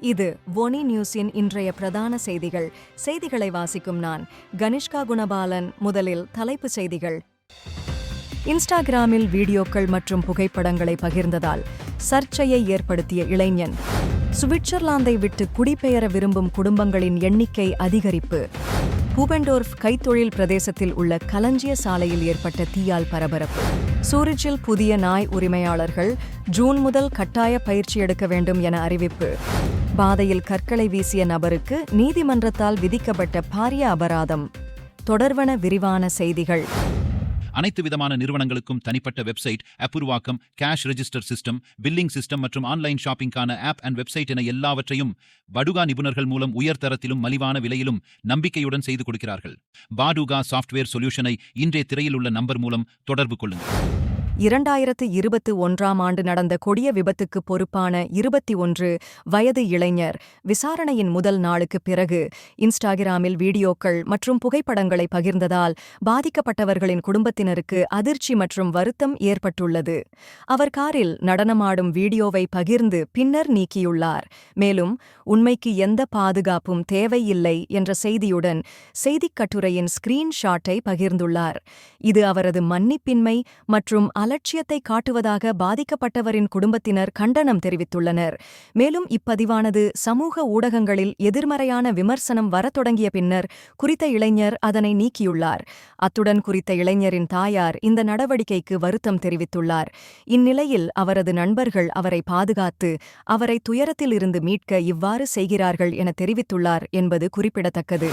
இது ஒனி நியூஸின் இன்றைய பிரதான செய்திகள். செய்திகளை வாசிக்கும் நான் கனிஷ்கா குணபாலன். முதலில் தலைப்புச் செய்திகள். இன்ஸ்டாகிராமில் வீடியோக்கள் மற்றும் புகைப்படங்களை பகிர்ந்ததால் சர்ச்சையை ஏற்படுத்திய இளைஞன். சுவிட்சர்லாந்தை விட்டு குடிபெயர விரும்பும் குடும்பங்களின் எண்ணிக்கை அதிகரிப்பு. பூபெண்டோர்ஃப் கைத்தொழில் பிரதேசத்தில் உள்ள களஞ்சிய சாலையில் ஏற்பட்ட தீயால் பரபரப்பு. சூரிச்சில் புதிய நாய் உரிமையாளர்கள் ஜூன் முதல் கட்டாய பயிற்சி எடுக்க வேண்டும் என அறிவிப்பு. பாதையில் கற்களை வீசிய நபருக்கு நீதிமன்றத்தால் விதிக்கப்பட்ட பாரிய அபராதம். தொடர்வன விரிவான செய்திகள். அனைத்து விதமான நிறுவனங்களுக்கும் தனிப்பட்ட வெப்சைட் ஆப் உருவாக்கம் cash register system billing system மற்றும் ஆன்லைன் ஷாப்பிங்கான ஆப் அண்ட் வெப்சைட் என எல்லாவற்றையும் படுகா நிபுணர்கள் மூலம் உயர்தரத்திலும் மலிவான விலையிலும் நம்பிக்கையுடன் செய்து கொடுக்கிறார்கள். பாடுகா சாஃப்ட்வேர் சொல்யூஷனை இன்றைய திரையில் உள்ள நம்பர் மூலம் தொடர்பு கொள்ளுங்கள். இரண்டாயிரத்து இருபத்து ஒன்றாம் ஆண்டு நடந்த கொடிய விபத்துக்கு பொறுப்பான இருபத்தி ஒன்று வயது இளைஞர் விசாரணையின் முதல் நாளுக்கு பிறகு இன்ஸ்டாகிராமில் வீடியோக்கள் மற்றும் புகைப்படங்களை பகிர்ந்ததால் பாதிக்கப்பட்டவர்களின் குடும்பத்தினருக்கு அதிர்ச்சி மற்றும் வருத்தம் ஏற்பட்டுள்ளது. அவர் காரில் நடனமாடும் வீடியோவை பகிர்ந்து பின்னர் நீக்கியுள்ளார். மேலும் உண்மைக்கு எந்த பாதுகாப்பும் தேவையில்லை என்ற செய்தியுடன் செய்திக் கட்டுரையின் ஸ்கிரீன்ஷாட்டை பகிர்ந்துள்ளார். இது அவரது மன்னிப்பின்மை மற்றும் அலட்சியத்தை காட்டுவதாக பாதிக்கப்பட்டவரின் குடும்பத்தினர் கண்டனம் தெரிவித்துள்ளனர். மேலும் இப்பதிவானது சமூக ஊடகங்களில் எதிர்மறையான விமர்சனம் வரத் தொடங்கிய பின்னர் குறித்த இளைஞர் அதனை நீக்கியுள்ளார். அத்துடன் குறித்த இளைஞரின் தாயார் இந்த நடவடிக்கைக்கு வருத்தம் தெரிவித்துள்ளார். இந்நிலையில் அவரது நண்பர்கள் அவரை பாதுகாத்து அவரை துயரத்திலிருந்து மீட்க இவ்வாறு செய்கிறார்கள் என தெரிவித்துள்ளார் என்பது குறிப்பிடத்தக்கது.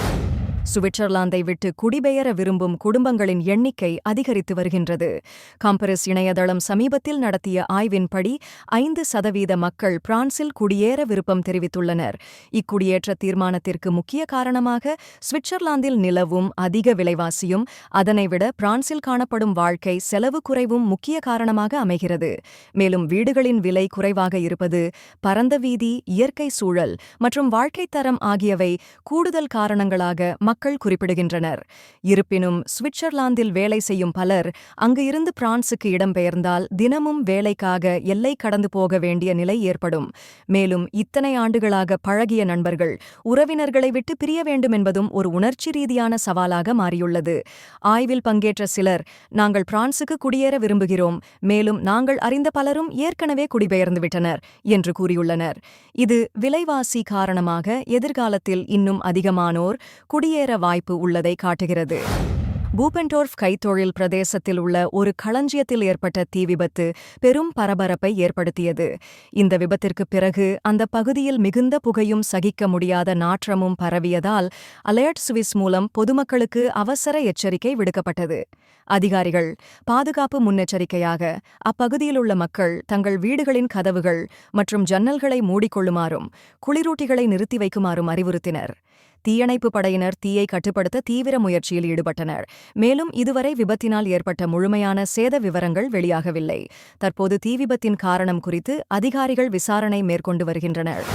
சுவிட்சர்லாந்தை விட்டு குடிபெயர விரும்பும் குடும்பங்களின் எண்ணிக்கை அதிகரித்து வருகின்றது. காம்பரஸ் இணையதளம் சமீபத்தில் நடத்திய ஆய்வின்படி ஐந்து சதவீத மக்கள் பிரான்சில் குடியேற விருப்பம் தெரிவித்துள்ளனர். இக்குடியேற்ற தீர்மானத்திற்கு முக்கிய காரணமாக சுவிட்சர்லாந்தில் நிலவும் அதிக விலைவாசியும் அதனைவிட பிரான்சில் காணப்படும் வாழ்க்கை செலவு குறைவும் முக்கிய காரணமாக அமைகிறது. மேலும் வீடுகளின் விலை குறைவாக இருப்பது பரந்த வீதி இயற்கை சூழல் மற்றும் வாழ்க்கைத் தரம் ஆகியவை கூடுதல் காரணங்களாக மக்கள் குறிப்பிடுகின்றனர். இருப்பினும் சுவிட்சர்லாந்தில் வேலை செய்யும் பலர் அங்கு இருந்து பிரான்சுக்கு இடம்பெயர்ந்தால் தினமும் வேலைக்காக எல்லை கடந்து போக வேண்டிய நிலை ஏற்படும். மேலும் இத்தனை ஆண்டுகளாக பழகிய நண்பர்கள் உறவினர்களை விட்டு பிரிய வேண்டும் என்பதும் ஒரு உணர்ச்சி ரீதியான சவாலாக மாறியுள்ளது. ஆய்வில் பங்கேற்ற சிலர் நாங்கள் பிரான்சுக்கு குடியேற விரும்புகிறோம் மேலும் நாங்கள் அறிந்த பலரும் ஏற்கனவே குடிபெயர்ந்து விட்டனர் என்று கூறியுள்ளனர். இது விலைவாசி காரணமாக எதிர்காலத்தில் இன்னும் அதிகமானோர் குடியேற வாய்ப்பு உள்ளதை காட்டுகிறது. பூபென்டோர்ஃப் கைத்தொழில் பிரதேசத்தில் உள்ள ஒரு களஞ்சியத்தில் ஏற்பட்ட தீ விபத்து பெரும் பரபரப்பை ஏற்படுத்தியது. இந்த விபத்திற்கு பிறகு அந்த பகுதியில் மிகுந்த புகையும் சகிக்க முடியாத நாற்றமும் பரவியதால் அலர்ட் சுவிஸ் மூலம் பொதுமக்களுக்கு அவசர எச்சரிக்கை விடுக்கப்பட்டது. அதிகாரிகள் பாதுகாப்பு முன்னெச்சரிக்கையாக அப்பகுதியில் உள்ள மக்கள் தங்கள் வீடுகளின் கதவுகள் மற்றும் ஜன்னல்களை மூடிக்கொள்ளுமாறும் குளிரூட்டிகளை நிறுத்தி வைக்குமாறும் அறிவுறுத்தினர். தீயணைப்பு படையினர் தீயை கட்டுப்படுத்த தீவிர முயற்சியில் ஈடுபட்டனர். மேலும் இதுவரை விபத்தினால் ஏற்பட்ட முழுமையான சேத விவரங்கள் வெளியாகவில்லை. தற்போது தீ விபத்தின் காரணம் குறித்து அதிகாரிகள் விசாரணை மேற்கொண்டு வருகின்றனர்.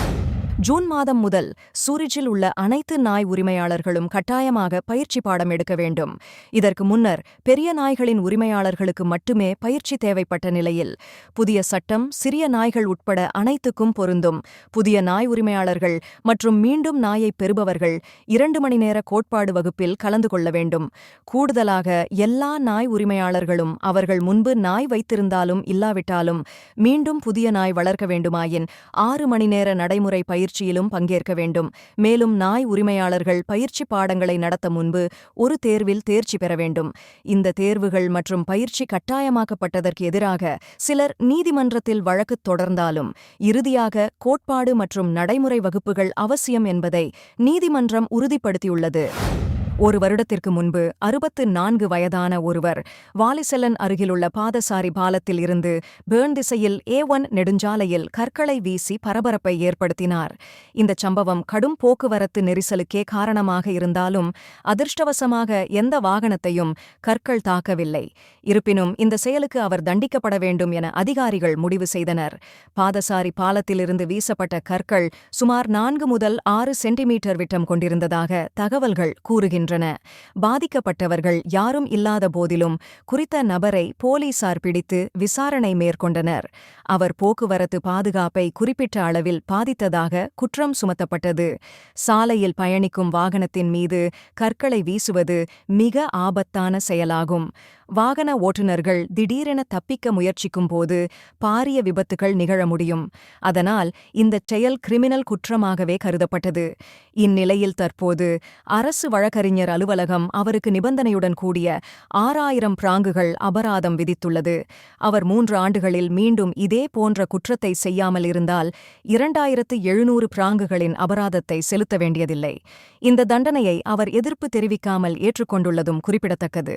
ஜூன் மாதம் முதல் சூரிச்சில் உள்ள அனைத்து நாய் உரிமையாளர்களும் கட்டாயமாக பயிற்சி பாடம் எடுக்க வேண்டும். இதற்கு முன்னர் பெரிய நாய்களின் உரிமையாளர்களுக்கு மட்டுமே பயிற்சி தேவைப்பட்ட நிலையில் புதிய சட்டம் சிறிய நாய்கள் உட்பட அனைத்துக்கும் பொருந்தும். புதிய நாய் உரிமையாளர்கள் மற்றும் மீண்டும் நாயை பெறுபவர்கள் இரண்டு மணி நேர கோட்பாடு வகுப்பில் கலந்து கொள்ள வேண்டும். கூடுதலாக எல்லா நாய் உரிமையாளர்களும் அவர்கள் முன்பு நாய் வைத்திருந்தாலும் இல்லாவிட்டாலும் மீண்டும் புதிய நாய் வளர்க்க வேண்டுமாயின் ஆறு மணி நேர நடைமுறை பயிற்சியிலும் பங்கேற்க வேண்டும். மேலும் நாய் உரிமையாளர்கள் பயிற்சி பாடங்களை நடத்த முன்பு ஒரு தேர்வில் தேர்ச்சி பெற வேண்டும். இந்த தேர்வுகள் மற்றும் பயிற்சி கட்டாயமாக்கப்பட்டதற்கு எதிராக சிலர் நீதிமன்றத்தில் வழக்கு தொடர்ந்தாலும் இறுதியாக கோட்பாடு மற்றும் நடைமுறை வகுப்புகள் அவசியம் என்பதை நீதிமன்றம் உறுதிப்படுத்தியுள்ளது. ஒரு வருடத்திற்கு முன்பு அறுபத்து நான்கு வயதான ஒருவர் வாலிசெல்லன் அருகிலுள்ள பாதசாரி பாலத்தில் இருந்து பேர்ன் திசையில் ஏ ஒன் நெடுஞ்சாலையில் கற்களை வீசி பரபரப்பை ஏற்படுத்தினார். இந்த சம்பவம் கடும் போக்குவரத்து நெரிசலுக்கே காரணமாக இருந்தாலும் அதிர்ஷ்டவசமாக எந்த வாகனத்தையும் கற்கள் தாக்கவில்லை. இருப்பினும் இந்த செயலுக்கு அவர் தண்டிக்கப்பட வேண்டும் என அதிகாரிகள் முடிவு செய்தனர். பாதசாரி பாலத்திலிருந்து வீசப்பட்ட கற்கள் சுமார் நான்கு முதல் ஆறு சென்டிமீட்டர் விட்டம் கொண்டிருந்ததாக தகவல்கள் கூறுகின்றன. வருகின்றன பாதிக்கப்பட்டவர்கள் யாரும் இல்லாத போதிலும் குறித்த நபரை போலீசார் பிடித்து விசாரணை மேற்கொண்டனர். அவர் போக்குவரத்து பாதுகாப்பை குறிப்பிட்ட அளவில் பாதித்ததாக குற்றம் சுமத்தப்பட்டது. சாலையில் பயணிக்கும் வாகனத்தின் மீது கற்களை வீசுவது மிக ஆபத்தான செயலாகும். வாகன ஓட்டுநர்கள் திடீரென தப்பிக்க முயற்சிக்கும் போது பாரிய விபத்துகள் நிகழ முடியும். அதனால் இந்தச் செயல் கிரிமினல் குற்றமாகவே கருதப்பட்டது. இந்நிலையில் தற்போது அரசு வழக்கறிஞர் அலுவலகம் அவருக்கு நிபந்தனையுடன் கூடிய ஆறாயிரம் பிராங்குகள் அபராதம் விதித்துள்ளது. அவர் மூன்று ஆண்டுகளில் மீண்டும் இதே போன்ற குற்றத்தை செய்யாமல் இருந்தால் இரண்டாயிரத்து எழுநூறு பிராங்குகளின் அபராதத்தை செலுத்த வேண்டியதில்லை. இந்த தண்டனையை அவர் எதிர்ப்பு தெரிவிக்காமல் ஏற்றுக்கொண்டுள்ளதும் குறிப்பிடத்தக்கது.